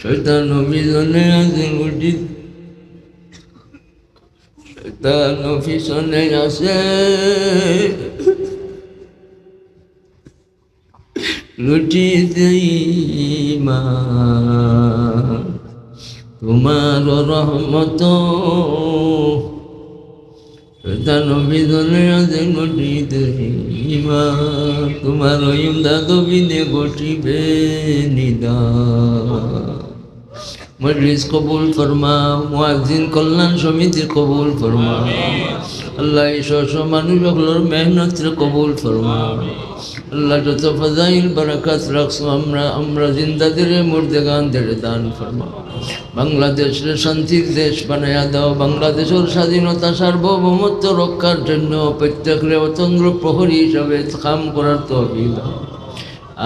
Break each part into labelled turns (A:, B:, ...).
A: শৈতান অভিযানে আছে গঠিত শৈতান অফিসনে আছে লুটিতে ইমান তোমার রহমত। শৈতান অভিযানে আছে গঠিতে ইমান তোমার ইমদাদ বিনে ঘটিবে নিদান মজলিস কবুল ফরমাও মুয়াজ্জিন কল্যাণ সমিতির কবুল ফরমাও আল্লাহ এই শস্য মানুষগুলোর মেহনত কবুল ফরমাও আল্লাহ যত ফজাইল, বারাকাত রাখছো আমরা আমরা জিন্দাদের মুর্দেগানদের দান ফরমাও বাংলাদেশের শান্তির দেশ বানায়া দাও, বাংলাদেশের স্বাধীনতা সার্বভৌমত্ব রক্ষার জন্য প্রত্যেকের অতন্ত্র প্রহরী হিসাবে কাম করার তহবিল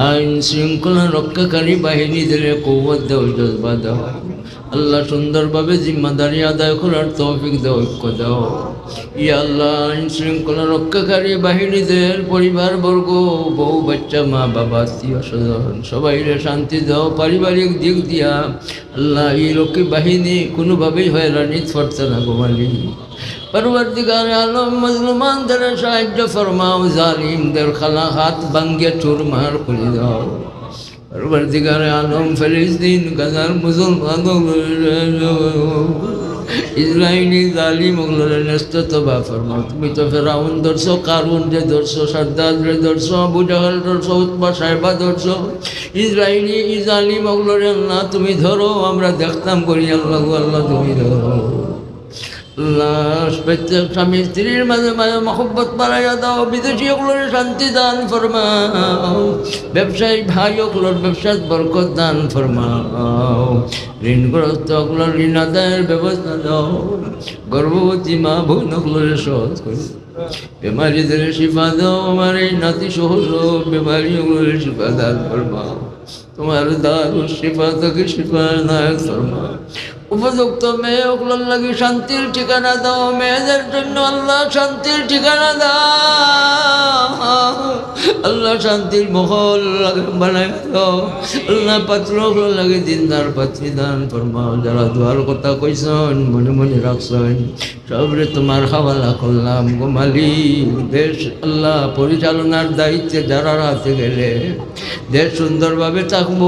A: আইন শৃঙ্খলা রক্ষাকারী বাহিনীদের কৌবত দাও জজবা দাও। আল্লাহ সুন্দরভাবে জিম্মাদারি আদায় করার তৌফিক ঐক্য দাও। ইয়া আল্লাহ, আইন শৃঙ্খলা রক্ষাকারী বাহিনীদের পরিবারবর্গ, বউ, বাচ্চা, মা, বাবা আত্মীয় স্বজন, সবাই শান্তি দাও, পারিবারিক দিক দিয়া। আল্লাহ, এই রক্ষী বাহিনী কোনোভাবেই হয়রানিত করতে না গোমালি। পরবর্তীকার আলম মজলুমানদের সাহায্য ফরমাও, জালিমদের খালা হাত ভাঙ্গে চুরমার করে দাও। পরবর্তীকার আলম ফিলিস্তিন গাজার মুসলমান ইসরায়েলি জালিম ন্যস্ত বা ফরমাও তুমি তো ফেরাউন ধরছো কারুন যে ধরছো সর্দার রে ধরছো আবু জাহাল ধরছো উৎপা সাহেবা ধরছো ইসরায়েলি জালিম ওগুলোর আল্লাহ তুমি ধরো আমরা দেখতাম করি আল্লাহ আল্লাহ তুমি ধরো প্রত্যেক স্বামী স্ত্রীর মাঝে মাঝে মহব্বত বাড়াইয়া দাও বিদেশি ওগুলোর শান্তি দান ফরমাও, ব্যবসায়ী ভাই ওগুলোর ব্যবসার বরকত দান ফরমাও, ঋণগ্রস্ত ওগুলোর ঋণ আদায়ের ব্যবস্থা দাও, গর্ভবতী মা বোন ওগুলোর সহজ করে বেমারিদের শিফা দাও, আমার এই নাতি সহজ বেমারি ওগুলোর শিফা দান ফরমাও। তোমার দারু শিফা থেকে শিফা নায়ক উপযুক্ত মেয়ে ওগুলোর লাগে শান্তির ঠিকানা দাও। মেয়েদের জন্য আল্লাহ শান্তির ঠিকানা দাও। আল্লাহ শান্তির মহল দাও আল্লাহ পাত্র লাগে দিনদার পাত্রী দান ফরমাও যারা দোয়ার কথা কইসন মনে মনে রাখছেন, সবরে তোমার হাওয়ালা করলাম গোমালি দেশ আল্লাহ পরিচালনার দায়িত্বে যারা রাতে গেলে, দেশ সুন্দরভাবে থাকব,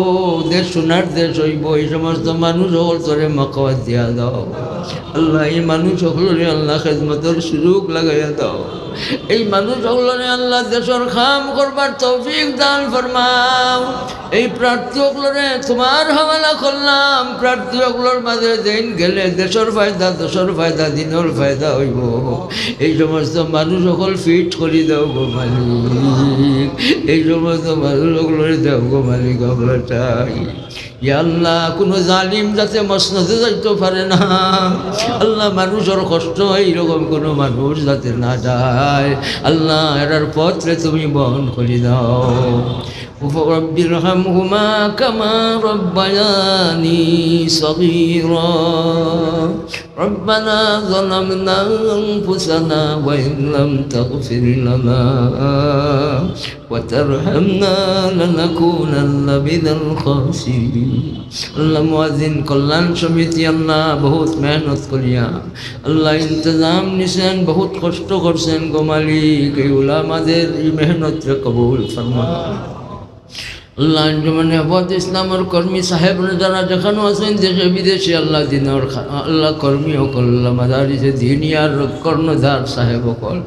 A: দেশ সোনার দেশ হইব, এই সমস্ত মানুষ সকল তোরে মকাওয়াত দিয়া দাও। আল্লাহ এই মানুষ সকলরে আল্লাহ খেদমতের সুযোগ লাগাইয়া দাও। এই মানুষ সকলরে আল্লাহ দেশের খাম করবার তৌফিক দান ফরমাও। এই প্রার্থী সকলরে তোমার হাওয়ালা করলাম। প্রার্থী সকলের মাঝে দিন গেলে দেশের ফায়দা দেশের ফায়দা, দিনের ফায়দা হইব। এই সমস্ত মানুষ সকল ফিট করি দাও গো মালিক। এই সমস্ত মানুষ সকলরে দেও গো মালিক, আমরা চাই। আল্লাহ, কোনো জালিম যাতে মসনদে যাইতে পারে না। আল্লাহ, মানুষের কষ্ট এইরকম কোনো মানুষ যাতে না যায়। আল্লাহ, এরার পত্রে তুমি বহন করি দাও। رب ارحمهما كما ربياني صغيرا ربنا ظلمنا أنفسنا وإن لم تغفر لنا وترحمنا لنكونن من الخاسرين আল্লাহ মুয়াজিন কল্যাণ সমিতি আল্লাহ বহুত মেহনত করিয়া আল্লাহ ইন্তজাম নিছেন বহুত কষ্ট করছেন গোমালিক এই উলামাদের এই মেহনত কবুল ফরমা আল্লাহ আঞ্জুমান হেফাজত ইসলামের কর্মী সাহেব যারা যেখানে আছেন, দেশে, বিদেশে আল্লাহ দিনের আল্লাহ কর্মী আল্লাহ মাদারিসে দিনিয়ার কর্ণধার সাহেব অকল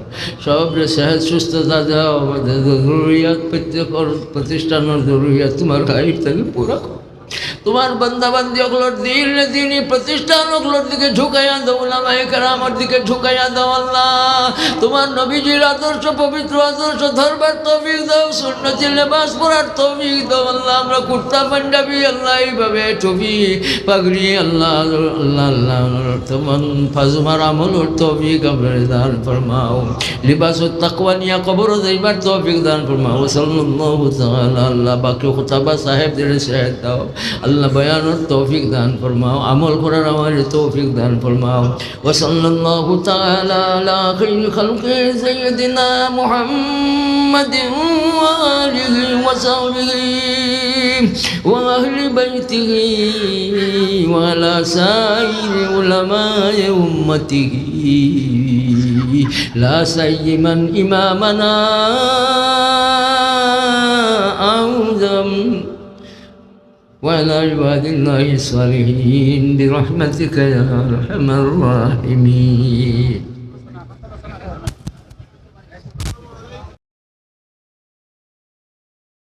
A: সব রে সেহেদ সুস্থতা দাও আমাদের জরুরিয়াত প্রত্যেক প্রতিষ্ঠানের জরুরিয়াত, তোমার গাড়ির থেকে পুরা। তোমার বান্দাবান্দি ওগুলোর দিন দিনই প্রতিষ্ঠান ওগুলোর দিকে ঝুঁকাইয়া দাও ওলামায়ে কেরামের দিকে ঝুঁকাইয়া দাও, আল্লাহ। তোমার নবীজির আদর্শ, পবিত্র আদর্শ ধরবার তৌফিক দাও, সুন্নতি লেবাস পরার তৌফিক দাও, আল্লাহ। আমরা কুর্তা পাঞ্জাবি, আল্লাহ, এইভাবে টুপি পাগড়ি, আল্লাহ আল্লাহ আল্লাহ তোমার ফাজুমার আমলের তৌফিক আমরা দান ফরমাও। লিবাস তাকওয়া নিয়া কবর যাইবার তৌফিক দান ফরমাও। সাল্লাল্লাহু তাআলা, আল্লাহ বাকি খুতাবা সাহেবদের শেহাদ দাও। আল্লাহ বয়ানোর তৌফিক দান ফরমাও আমল করার আমার তৌফিক দান ফরমাও ওসল্লাল্লাহু তাআলা আলা খাইর খালকি সাইয়্যিদিনা মুহাম্মাদিন ওয়া আলিহি ওয়া সাহবিহি ওয়া আহলি বাইতিহি ওয়া আলা সাইয়্যিল উলামায়ে উম্মতিহি লা সাইয়্যিমান ইমামানা আউযাম وعلى عباد الله الصالحين برحمتك يا أرحم الراحمين.